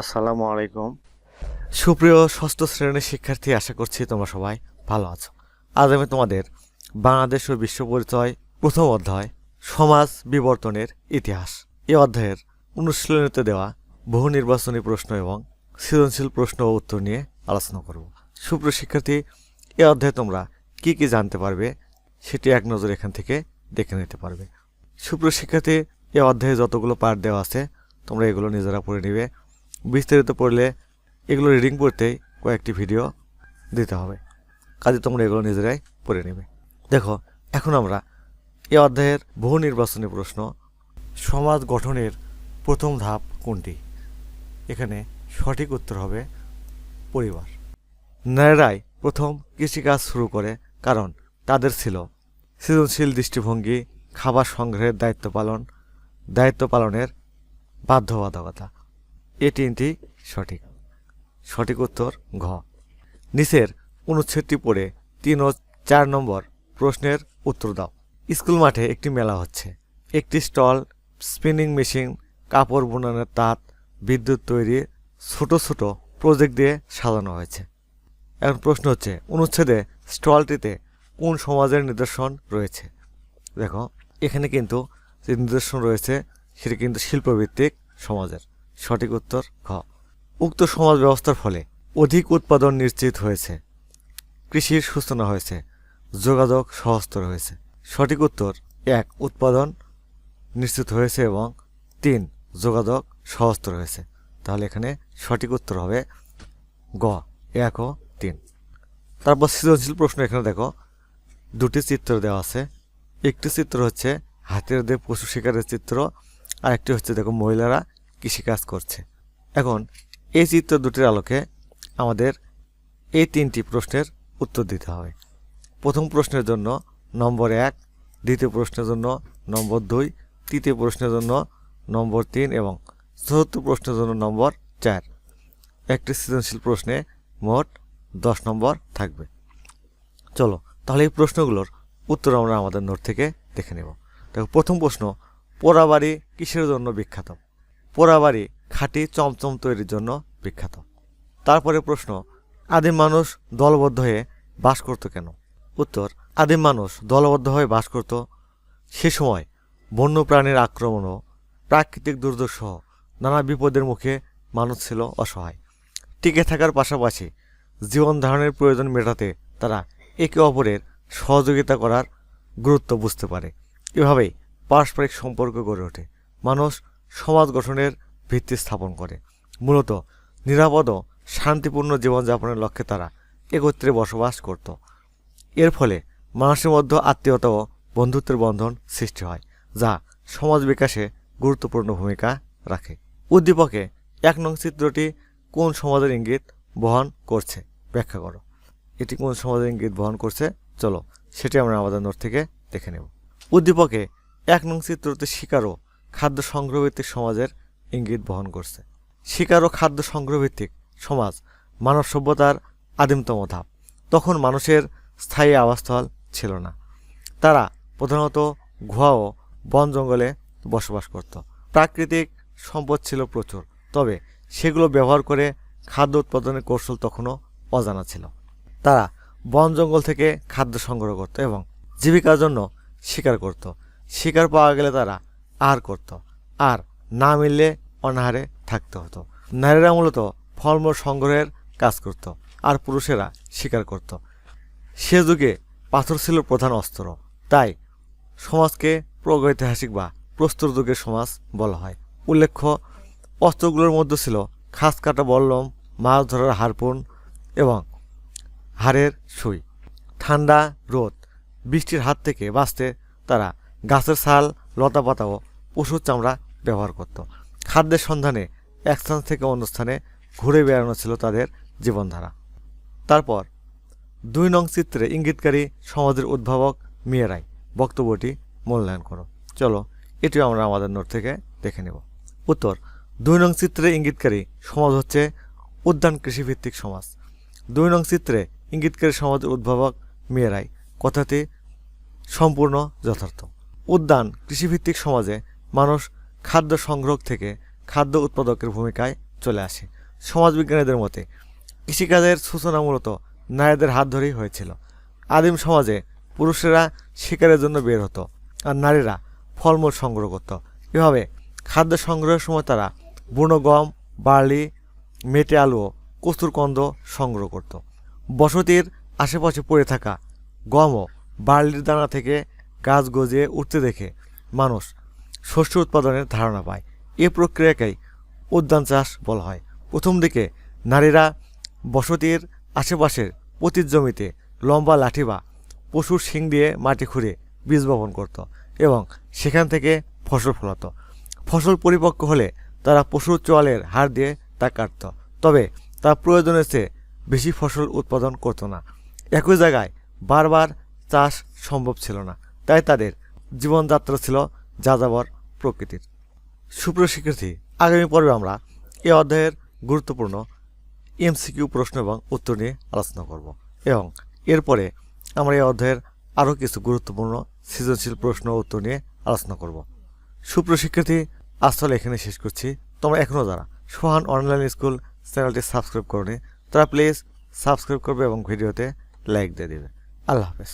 আসসালামু আলাইকুম। সুপ্রিয় ষষ্ঠ শ্রেণির শিক্ষার্থী, আশা করছি তোমরা সবাই ভালো আছো। আজ আমি তোমাদের বাংলাদেশ ও বিশ্ব পরিচয়, প্রথম অধ্যায়, সমাজ বিবর্তনের ইতিহাস। এ অধ্যায়ের অনুশীলনীতে দেওয়া বহু নির্বাচনী প্রশ্ন এবং সৃজনশীল প্রশ্ন ও উত্তর নিয়ে আলোচনা করব। সুপ্রিয় শিক্ষার্থী, এ অধ্যায়ে তোমরা কি কি জানতে পারবে সেটি এক নজর এখান থেকে দেখে নিতে পারবে। সুপ্রিয় শিক্ষার্থী, এ অধ্যায়ে যতগুলো পাঠ দেওয়া আছে, তোমরা এগুলো নিজেরা পড়ে নিবে। বিস্তারিত পড়লে এগুলো রিডিং পড়তেই কয়েকটি ভিডিও দিতে হবে। কাজে তোমরা এগুলো নিজেরাই পড়ে নেবে। দেখো, এখন আমরা এ অধ্যায়ের বহু নির্বাচনী প্রশ্ন, সমাজ গঠনের প্রথম ধাপ কোনটি? এখানে সঠিক উত্তর হবে পরিবার। নারীরাই প্রথম কৃষিকাজ শুরু করে কারণ তাদের ছিল সৃজনশীল দৃষ্টিভঙ্গি, খাবার সংগ্রহের দায়িত্ব পালন, দায়িত্ব পালনের বাধ্যবাধকতা। এ তিনটি সঠিক। সঠিক উত্তর ঘ। নিচের অনুচ্ছেদটি পড়ে তিন ও চার নম্বর প্রশ্নের উত্তর দাও। স্কুল মাঠে একটি মেলা হচ্ছে। একটি স্টল, স্পিনিং মেশিন, কাপড় বুনানোর তাঁত, বিদ্যুৎ তৈরি, ছোট ছোট প্রজেক্ট দিয়ে সাজানো হয়েছে। এখন প্রশ্ন হচ্ছে, অনুচ্ছেদে স্টলটিতে কোন সমাজের নিদর্শন রয়েছে? দেখো, এখানে কিন্তু যে নিদর্শন রয়েছে, সেটি কিন্তু শিল্পভিত্তিক সমাজের। সঠিক উত্তর খ উক্ত সমাজ ব্যবস্থার ফলে অধিক উৎপাদন নিশ্চিত হয়েছে। কৃষির সূচনা হয়েছে। যোগাযোগ সহজতর হয়েছে। সঠিক উত্তর, এক, উৎপাদন নিশ্চিত হয়েছে এবং তিন, যোগাযোগ সহজতর হয়েছে। তাহলে এখানে সঠিক উত্তর হবে গ, এক ও তিন। তারপর সৃজনশীল প্রশ্ন এখানে দেখো। দুটি চিত্র দেওয়া আছে। একটি চিত্র হচ্ছে হাতের দিয়ে পশু শিকারের চিত্র। আর একটি হচ্ছে দেখো মহিলারা কৃষিকাজ করছে। এখন, এই চিত্র দুটির আলোকে আমাদের এই তিনটি প্রশ্নের উত্তর দিতে হবে। প্রথম প্রশ্নের জন্য নম্বর এক, দ্বিতীয় প্রশ্নের জন্য নম্বর দুই, তৃতীয় প্রশ্নের জন্য নম্বর তিন এবং চতুর্থ প্রশ্নের জন্য নম্বর চার। একটি সৃজনশীল প্রশ্নে মোট দশ নম্বর থাকবে। চলো, তাহলে এই প্রশ্নগুলোর উত্তর আমরা আমাদের নোট থেকে দেখে নেব। দেখো, প্রথম প্রশ্ন, পোড়াবাড়ি কিসের জন্য বিখ্যাত? পোড়াবাড়ি খাঁটি চমচম তৈরির জন্য বিখ্যাত। তারপরে প্রশ্ন, আদিম মানুষ দলবদ্ধ হয়ে বাস করত কেন? উত্তর, আদিম মানুষ দলবদ্ধ হয়ে বাস করত সে সময় বন্যপ্রাণীর আক্রমণ ও প্রাকৃতিক সহ নানা বিপদের মুখে মানুষ ছিল অসহায়। টিকে থাকার পাশাপাশি জীবন ধারণের প্রয়োজন মেটাতে তারা একে অপরের সহযোগিতা করার গুরুত্ব বুঝতে পারে। এভাবেই পারস্পরিক সম্পর্ক গড়ে ওঠে। মানুষ সমাজ গঠনের ভিত্তি স্থাপন করে। মূলত নিরাপদ ও শান্তিপূর্ণ জীবনযাপনের লক্ষ্যে তারা একত্রে বসবাস করত। এর ফলে মানুষের মধ্যে আত্মীয়তা ও বন্ধুত্বের বন্ধন সৃষ্টি হয়, যা সমাজ বিকাশে গুরুত্বপূর্ণ ভূমিকা রাখে। উদ্দীপকে এক নং চিত্রটি কোন সমাজের ইঙ্গিত বহন করছে? ব্যাখ্যা করো। এটি কোন সমাজের ইঙ্গিত বহন করছে? চলো, সেটি আমরা আমাদের নোট থেকে দেখে নেব। উদ্দীপকে এক নং চিত্রতে শিকার ও খাদ্য সংগ্রহভিত্তিক সমাজের ইঙ্গিত বহন করছে। শিকার ও খাদ্য সংগ্রহভিত্তিক সমাজ মানব সভ্যতার আদিমতম ধাপ। তখন মানুষের স্থায়ী আবাসস্থল ছিল না। তারা প্রধানত গুহা ও বন জঙ্গলে বসবাস করত। প্রাকৃতিক সম্পদ ছিল প্রচুর, তবে সেগুলো ব্যবহার করে খাদ্য উৎপাদনের কৌশল তখনও অজানা ছিল। তারা বন জঙ্গল থেকে খাদ্য সংগ্রহ করত এবং জীবিকার জন্য শিকার করত। শিকার পাওয়া গেলে তারা আহার করত। আর না মিললে অনাহারে থাকতে হতো। নারীরা মূলত ফলমূল সংগ্রহের কাজ করত আর পুরুষেরা শিকার করত। সে যুগে পাথর ছিল প্রধান অস্ত্র। তাই সমাজকে প্রাগৈতিহাসিক বা প্রস্তর যুগের সমাজ বলা হয়। উল্লেখ্য, অস্ত্রগুলোর মধ্যে ছিল খাস কাটা বল্লম, মাছ ধরার হারপুন এবং হাড়ের সুই। ঠান্ডা রোদ, বৃষ্টির হাত থেকে বাঁচতে তারা গাছের ছাল লতাপাতা ও পশুর চামড়া ব্যবহার করত। খাদ্যের সন্ধানে এক স্থান থেকে অন্য স্থানে ঘুরে বেড়ানো ছিল তাদের জীবনধারা। তারপর দুই নং চিত্রে ইঙ্গিতকারী সমাজের উদ্ভাবক মেয়েরাই বক্তব্যটি মূল্যায়ন করো। চলো, এটিও আমরা আমাদের নোট থেকে দেখে নেব। উত্তর, দুই নং চিত্রে ইঙ্গিতকারী সমাজ হচ্ছে উদ্যান কৃষিভিত্তিক সমাজ। দুই নং চিত্রে ইঙ্গিতকারী সমাজের উদ্ভাবক মেয়েরাই কথাটি সম্পূর্ণ যথার্থ। উদ্যান কৃষিভিত্তিক সমাজে মানুষ খাদ্য সংগ্রহ থেকে খাদ্য উৎপাদকের ভূমিকায় চলে আসে। সমাজবিজ্ঞানীদের মতে, কৃষিকাজের সূচনা মূলত নারীদের হাত ধরেই হয়েছিল। আদিম সমাজে পুরুষেরা শিকারের জন্য বের হতো আর নারীরা ফলমূল সংগ্রহ করত। এভাবে খাদ্য সংগ্রহের সময় তারা বুনো গম, বার্লি, মেটে আলু ও কচুর কন্দ সংগ্রহ করত। বসতির আশেপাশে পড়ে থাকা গম বার্লির দানা থেকে গাছ গজিয়ে উঠতে দেখে মানুষ শস্য উৎপাদনের ধারণা পায়। এ প্রক্রিয়াকেই উদ্যান চাষ বলা হয়। প্রথম দিকে নারীরা বসতির আশেপাশের পতির জমিতে লম্বা লাঠি বা পশুর শিং দিয়ে মাটি খুঁড়ে বীজ বপন করত এবং সেখান থেকে ফসল ফলাতো। ফসল পরিপক্ক হলে তারা পশুর চোয়ালের হাড় দিয়ে তা কাটত। তবে তা প্রয়োজনের চেয়ে বেশি ফসল উৎপাদন করতো না। একই জায়গায় বারবার চাষ সম্ভব ছিল না। তাই তাদের জীবনযাত্রা ছিল যাযাবর প্রকৃতির। সুপ্রিয় শিক্ষার্থী, আগামী পর্বে আমরা এ অধ্যায়ের গুরুত্বপূর্ণ এমসিকিউ প্রশ্ন এবং উত্তর নিয়ে আলোচনা করব এবং এরপরে আমরা এই অধ্যায়ের আরও কিছু গুরুত্বপূর্ণ সৃজনশীল প্রশ্ন উত্তর নিয়ে আলোচনা করব। সুপ্রিয় শিক্ষার্থী তাহলে এখানে শেষ করছি। তোমরা এখনও যারা সোহান অনলাইন স্কুল চ্যানেলটি সাবস্ক্রাইব করনি, তারা প্লিজ সাবস্ক্রাইব করবে এবং ভিডিওতে লাইক দিয়ে দেবে। আল্লাহ হাফেজ।